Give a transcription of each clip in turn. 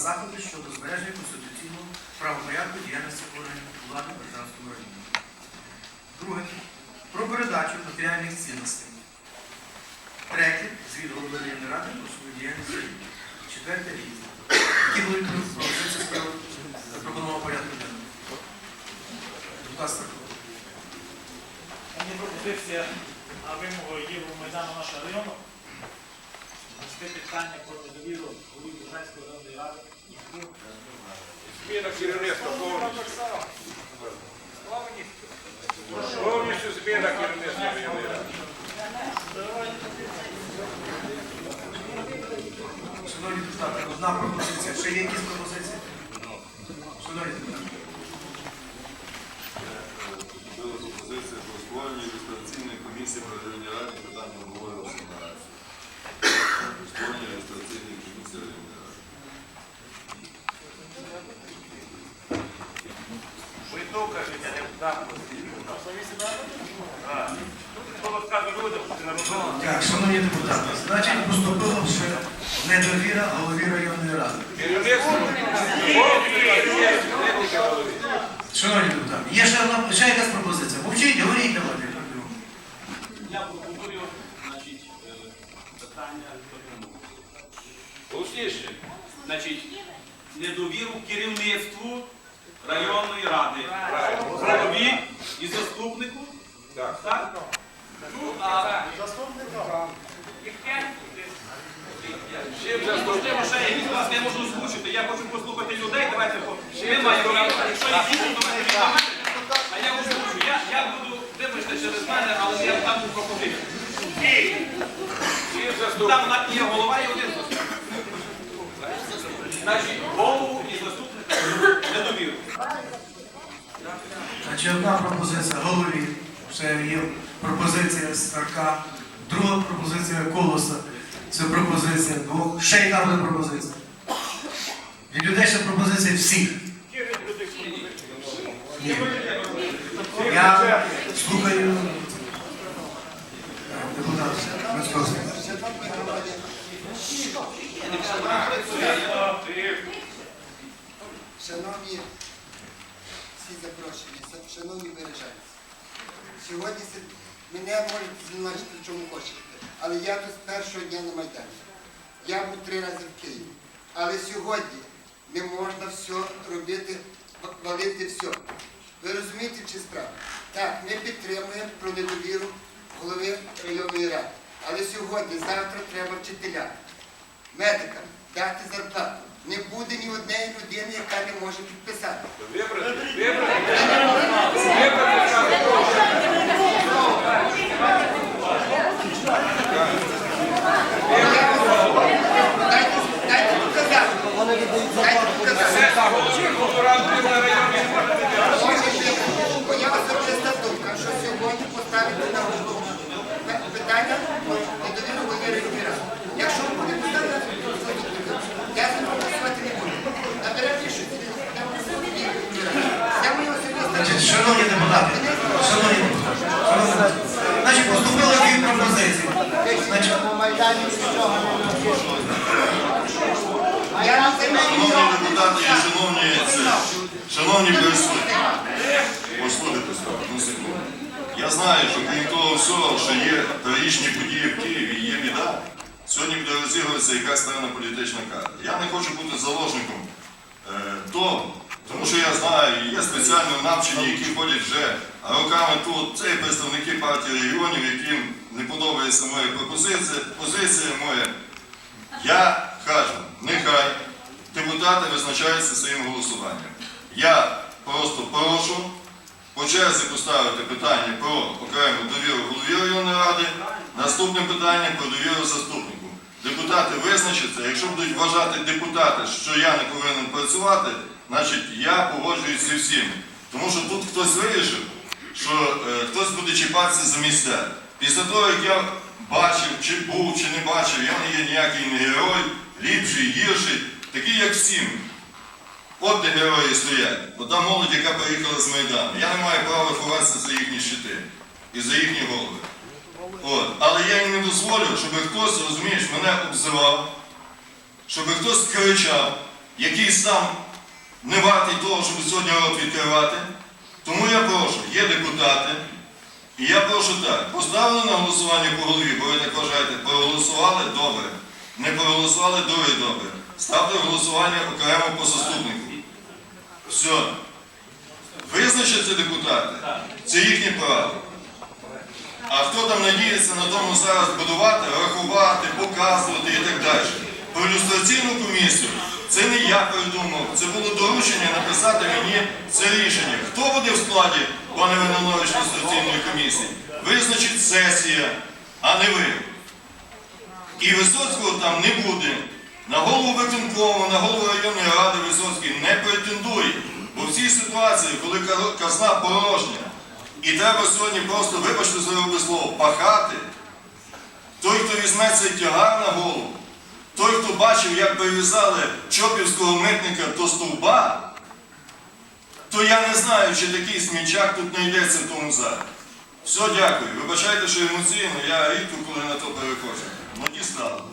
заходи щодо збереження конституційного правопорядку діяльності органів влади в Бережанському районі. Друге. Про передачу матеріальних цінностей. Третє. Звіт районної ради про свою діяльність. Четверте різне. Які були пропозиції справи порядку денного? Будь ласка. Є пропозиція на Євромайдану нашого району. Вести питання про недовіру голові Бужанської районної ради. Зміна керівництва повністю. Повністю зміна керівництва районної ради. Шановні депутати, одна пропозиція. Ще є якісь пропозиції? Шановні депутати. Була пропозиція про створення ілюстраційної комісії при районній раді питання обговорювалося на раді. Створення ілюстраційної комісії районної ради. Ви то кажете, а не так. Хто розказує людям, що ти на роботу? Так, шановні депутати, значить поступило вже недовіра голові районної ради. Шановні депутати, є ще, одна, ще якась пропозиція. Мовчіть, говоріть, давайте. Я пропоную, значить, е, питання. Голосніше. Значить, недовіру керівництву районної ради. Правильно. Голові і заступнику. Так. Так? Ну, а Чим я заступник? можливо ще якісь вас не можу озвучити. Я хочу послухати людей. Давайте по маємо. Якщо є більше, то мене. А я озвучу. Я, я буду, вибачте через мене, але я там пропозицію. Чим заступник? Там є голова і один заступник. Значить, голову і заступника недовіру. Значить, одна пропозиція голові, ще є пропозиція Старка, друга пропозиція Колоса. Це пропозиція двох. Ще яка буде пропозиція? Від людей ще пропозиція всіх. Ні. Я слухаю е, Мицьковського. Шановні всі запрошені, шановні бережанці, сьогодні мене можете звинувачити в чому хочете, але я тут з першого дня на Майдані. Я був три рази в Києві. Але сьогодні не можна все робити, валити все. Ви розумієте, чи справа? Так, ми підтримуємо про недовіру голови районної ради. Але сьогодні, завтра треба вчителям, медикам дати зарплату. Не буде ні однієї людини, яка не може підписати. Вибрати. Вибрати. Моя особиста думка, що сьогодні поставити на голову питання недовіру голови ради. Якщо буде поставити, я за нього голосувати не буду. Набере рішення. Я. Моя особиста Значить, думка. шановні депутати, шановні депутати, значить, поступили дві пропозиції. Значить, Я не шановні присутні, послухайте одну секунду. Я знаю, що крім того всього, що є трагічні події в Києві, є біда, сьогодні буде розігруватися якась певна політична карта. Я не хочу бути заложником е, того, тому що я знаю, є спеціально навчені, які ходять вже роками тут. Це є представники партії регіонів, яким не подобається моя пропозиція, позиція моя. Я кажу, нехай депутати визначаються своїм голосуванням. Я просто прошу по черзі поставити питання про окрему довіру голові районної ради, наступне питання про довіру заступнику. Депутати визначаться, якщо будуть вважати депутати, що я не повинен працювати, значить я погоджуюсь зі всім. Тому що тут хтось вирішив, що е, хтось буде чіпатися за місця. Після того, як я бачив, чи був, чи не бачив, я не є ніякий не герой, ліпший, гірший, такий, як всі. От де герої стоять. Ота молодь, яка приїхала з Майдану. Я не маю права ховатися за їхні щити і за їхні голови. От. Але я їм не дозволю, щоб хтось, розумієш, мене обзивав, щоб хтось кричав. який сам не вартий того, щоб сьогодні рот відкривати. Тому я прошу, є депутати, і я прошу так, поставили на голосування по голові, бо ви так вважаєте, проголосували добре. Не проголосували дуже добре. Ставте голосування окремо по заступнику. Все. Визначаться депутати. Це їхнє право. А хто там надіється на тому зараз будувати, рахувати, показувати і так далі. Про ілюстраційну комісію це не я придумав, це було доручення написати мені це рішення. Хто буде в складі, пане Винонович, ілюстраційної комісії? Визначить сесія, а не ви. І Висоцького там не буде. На голову виконкому, на голову районної ради Висоцький не претендує. Бо в цій ситуації, коли казна порожня, і треба сьогодні просто, вибачте за грубе слово, пахати, той, хто візьме цей тягар на голову, той, хто бачив, як прив'язали чопівського митника до стовба, то я не знаю, чи такий смічак тут знайдеться в тому залі. Все, дякую. Вибачайте, що емоційно, я рідко коли на то переходжу. Ну, дістало.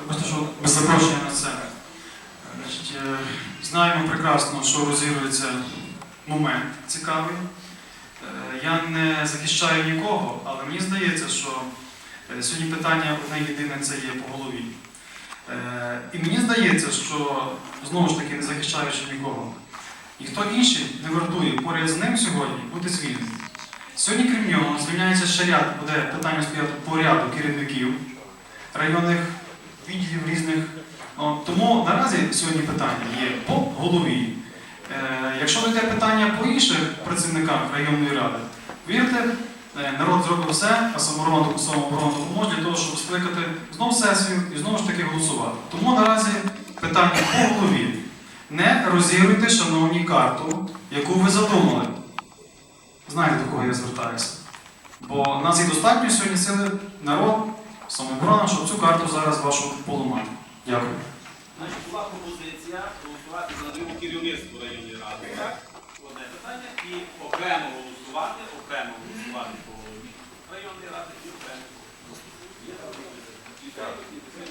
Вибачте, що без запрошення на це. Е, знаємо прекрасно, що розігрується момент цікавий. Е, Я не захищаю нікого, але мені здається, що е, сьогодні питання одне єдине це є по голові. І мені здається, що знову ж таки не захищаючи нікого, ніхто інший не вартує поряд з ним сьогодні бути звільненим. Сьогодні, крім нього, звільняється ще ряд, буде питання стояти по ряду керівників районних відділів різних. Тому наразі сьогодні питання є по голові. Е, якщо дойде питання по інших працівниках районної ради, вірте, е, народ зробив все, а самооборона самооборона допоможе для того, щоб скликати знову сесію і знову ж таки голосувати. Тому наразі питання по голові. Не розігруйте, шановні, карту, яку ви задумали. Знаєте, до кого я звертаюся. Бо нас і достатньо сьогодні сили народ, самооборона, щоб цю карту зараз вашу поламати. Дякую. Значить, була пропозиція голосувати за надаємо керівництво районної ради. Так? Одне питання. І окремо голосувати, окремо голосувати по голові районної ради і окремо. Є пропозиція? І так, і так,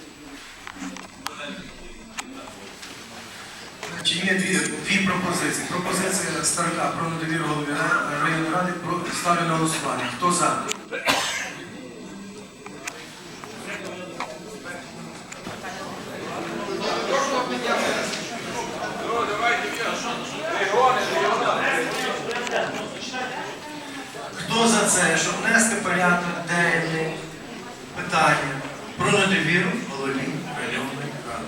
Чи є дві, дві пропозиції? Пропозиція Старка про недовіру голові районної ради про ставлю на голосування. Хто за? Хто за це, щоб внести порядок денний питання про недовіру голові районної ради?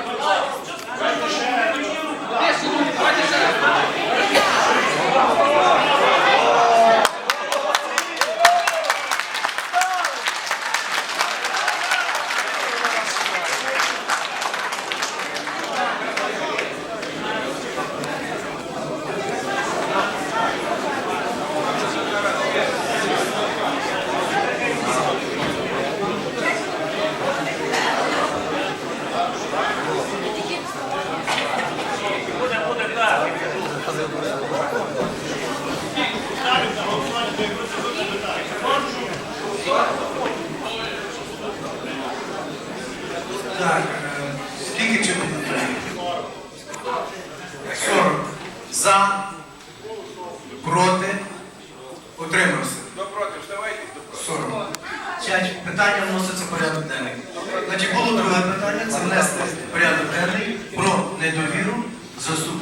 Так, е, скільки чи 40. За, проти, утримався. Хто проти? Вставайте, хто проти. 40. П'ять питання вноситься в порядок денний. Значить, було друге питання, це внести порядок денний про недовіру заступнику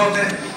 volte